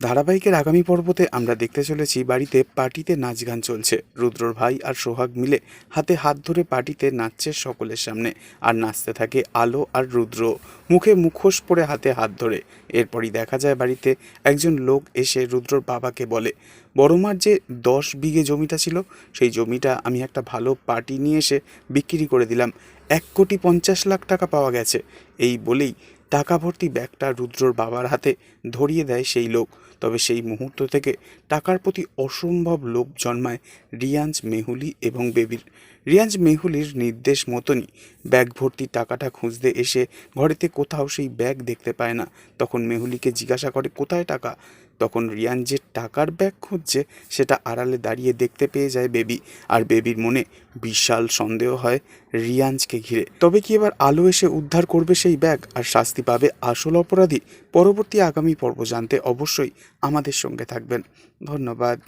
ধারাবাহিকের আগামী পর্বতে আমরা দেখতে চলেছি বাড়িতে পার্টিতে নাচ গান চলছে। রুদ্রর ভাই আর সোহাগ মিলে হাতে হাত ধরে পার্টিতে নাচছে সকলের সামনে আর নাচতে থাকে আলো আর রুদ্র। মুখে মুখোশ পরে হাতে হাত ধরে। এরপরই দেখা যায় বাড়িতে একজন লোক এসে রুদ্রর বাবাকে বলে বড়মার যে দশ বিঘে জমিটা ছিল, সেই জমিটা আমি একটা ভালো পার্টি নিয়ে এসে বিক্রি করে দিলাম। এক কোটি পঞ্চাশ লাখ টাকা পাওয়া গেছে। এই বলেই টাকা ভর্তি ব্যাগটা রুদ্রর বাবার হাতে ধরিয়ে দেয় সেই লোক। তবে সেই মুহূর্ত থেকে টাকার প্রতি অসম্ভব লোভ জন্মায় রিয়াঞ্জ মেহুলি এবং বেবির রিয়াঞ্জ মেহুলির নির্দেশ মতনই ব্যাগ ভর্তি টাকাটা খুঁজতে এসে ঘরেতে কোথাও সেই ব্যাগ দেখতে পায় না। তখন মেহুলিকে জিজ্ঞাসা করে, কোথায় টাকা? তখন রিয়ান যে টাকার ব্যাগ খুঁজছে, সেটা আড়ালে দাঁড়িয়ে দেখতে পেয়ে যায় বেবি। আর বেবির মনে বিশাল সন্দেহ হয় রিয়াঞ্জকে ঘিরে। তবে কি এবার আলো এসে উদ্ধার করবে সেই ব্যাগ? আর শাস্তি পাবে আসল অপরাধী? পরবর্তী আগামী পর্ব জানতে অবশ্যই আমাদের সঙ্গে থাকবেন। ধন্যবাদ।